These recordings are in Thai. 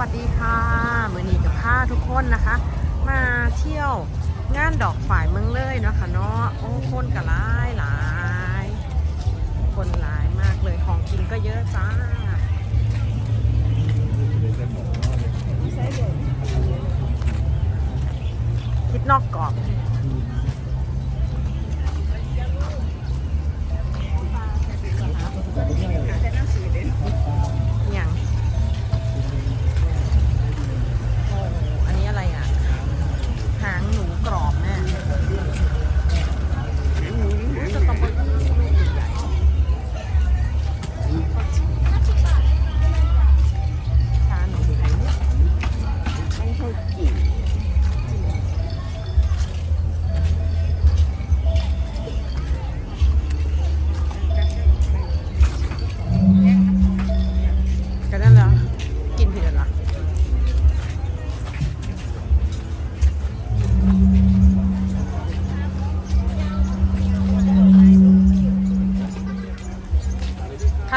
วัสดีค่ะมือนีกับผ้าทุกคนนะคะ มาเที่ยวงานดอกฝ่ายเมืองเลยเนาะค่ะเนาะโอ้คนก็หลายหลายคนหลายมากเลยของกินก็เยอะจ้าคิดนอกกรอบ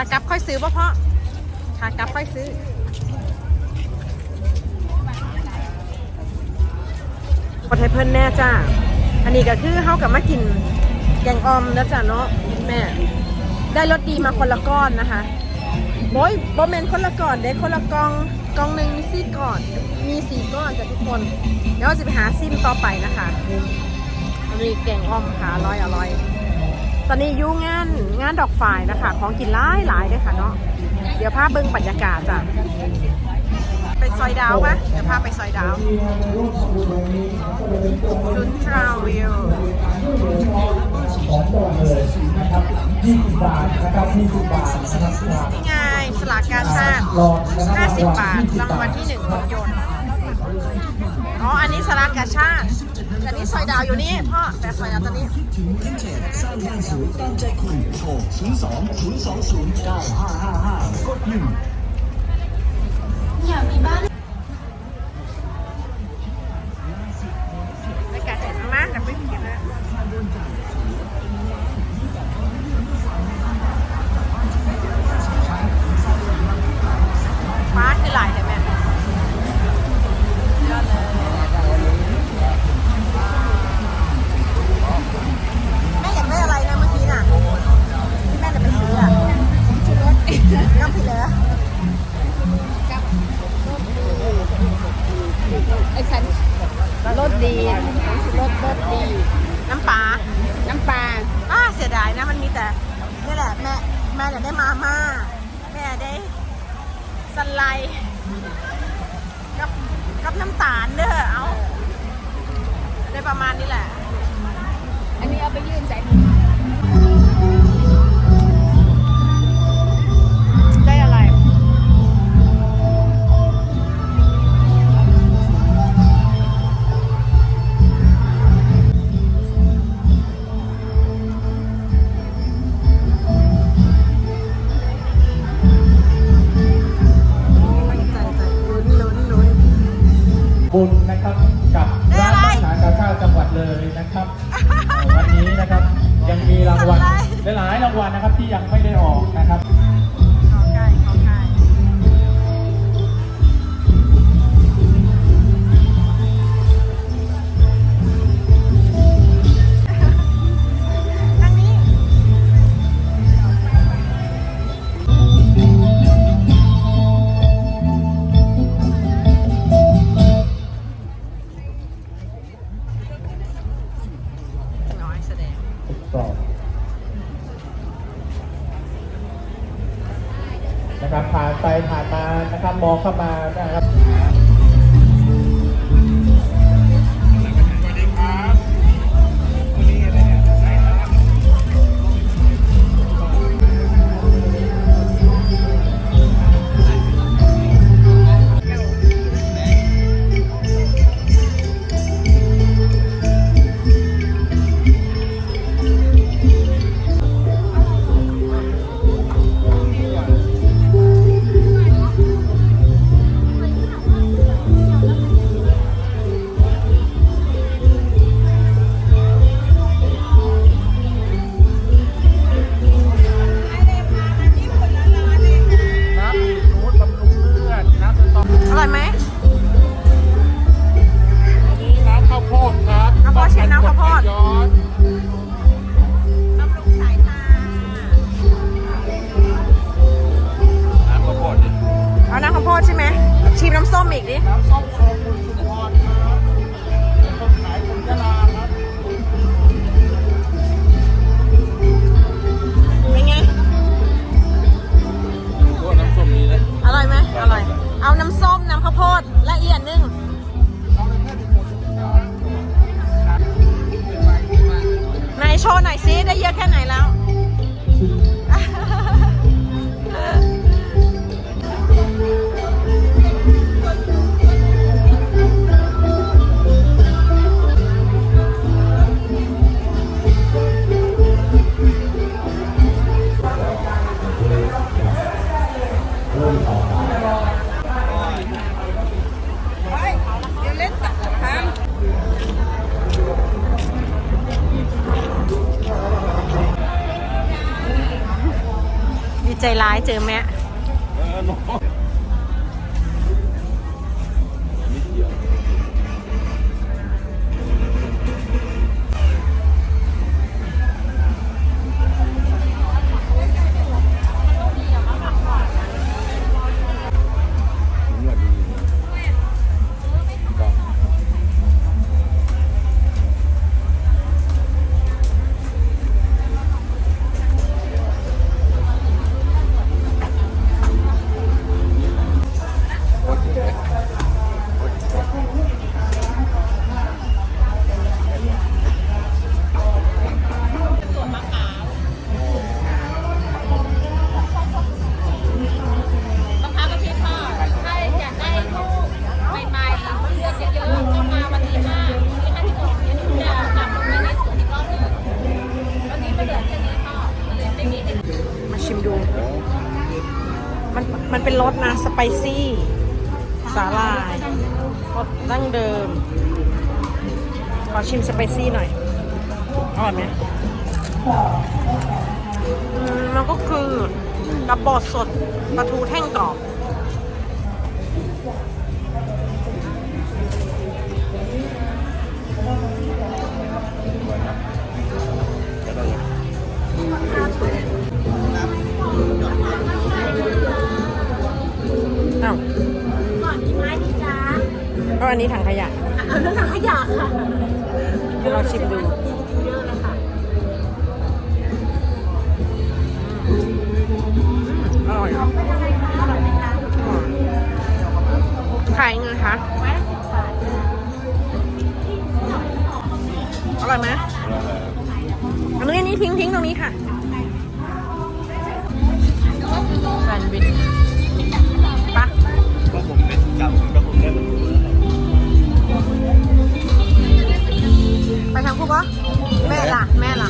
ากลับค่อยซื้อป่ะพ่อขากลับค่อยซื้อกดให้เพิ่นแน่จ้า อันนี้ก็คือเฮากับมากินแกงออมแล้วจ้ะเนาะแม่ ได้รสดีมาคนละก้อนนะคะโอ้ยบอมเมนคนละก้อนเด้คนละกองกองหนึ่งมีสี่ก้อน มีสี่ก้อนจ้ะทุกคน เดี๋ยวเราจะไปหาซิมต่อไปนะคะ อันนี้แกงออมค่ะอร่อยอร่อย ตอนนี้อยุ่งานงานดอกฝ่ายนะคะ ของกินหลายหลายเลยค่ะเนาะเดี๋ยวพาเบิ้งบรรยากาศจ้ะไปซอยดาวปะเดี๋ยวพาไปซอยดาวซุนทราวิวของก่อนเลยนะครับ20บาทนะครับ20บาทนะครับนี่ไงสลากกาชาติรองนะครับ50 บาทรางวัลที่หนึ่งรถยนต์อ๋ออันนี้สลากกาชาติ อันนี้ซอยดาวอยู่นี่พ่อแต่ซอยดาวตอนนี้ถึงพื้นเขตสร้างบ้านสูงตั้งใจคุณโทร02 020 9555กดหนึ่งใน ประมาณนี้แหละ อันนี้เอาไปยื่นใส่ได้อะไรใจใจลุ้นลุ้นลุ้นบุญนะครับกับ เลยนะครับเอ่อวันนี้นะครับยังมีรางวัลหลายๆรางวัลนะครับที่ยังไม่ได้ออกนะครับ นมานะครับมองเข้ามานะครับาวโพดชิมน้ำข้าวโพดำรุงสายตาน้ำข้าวโพดดิเอาน้ำข้าวโพดใช่ไหมชิมน้ำส้มอีกดิ น้ำส้มโคุนายเจอแม่ เป็นรสนะ สไปซี่ สาลายรสดั้งเดิม ขอชิมสไปซี่หน่อย อร่อยไหมมันก็คือกระบอกสดปลาทูแท่งกรอบ อ้าวก่อนที่ไม้ดีจ้าก็อันนี้ถังขยะ เอาเรื่องถังขยะค่ะเดี๋ยวเราชิมดู เยอะเลยค่ะอร่อยครับขายเงินคะ ไม้ละสิบบาทอร่อยไหมอันนี้อันนี้ทิ้งทิ้งตรงนี้ค่ะแซนด์วิช ปะแม่ล่ะ แม่ล่ะ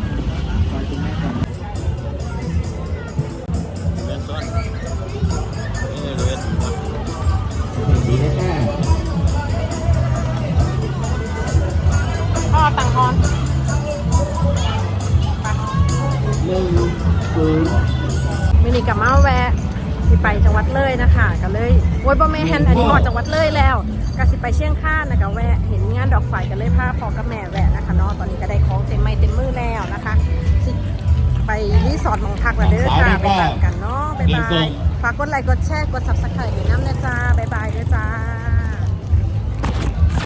ต้มพ่อตังค์ทอนหนึ่งศูนย์มินิกับมาแวะสิไปจังหวัดเลยนะคะก็เลยโอ้ยบ่แม่นอันนี้หอดจังหวัดเลยแล้วก็สิไปเชียงคานนะก็แวะเห็นงานดอกไฟก็เลยพาพ่อกับแม่แวะนะคะเนาะตอนนี้ก็ได้ของเต็มไม้เต็มมือแล้วนะคะสิไปรีสอร์ทมองพักแล้วเด้อจ้าไปตามกันเนาะบ๊ายบาย ฝากกดไลค์กดแชร์กด subscribe ให้น้ำนะจ้า บ๊ายบายเด้อจ้า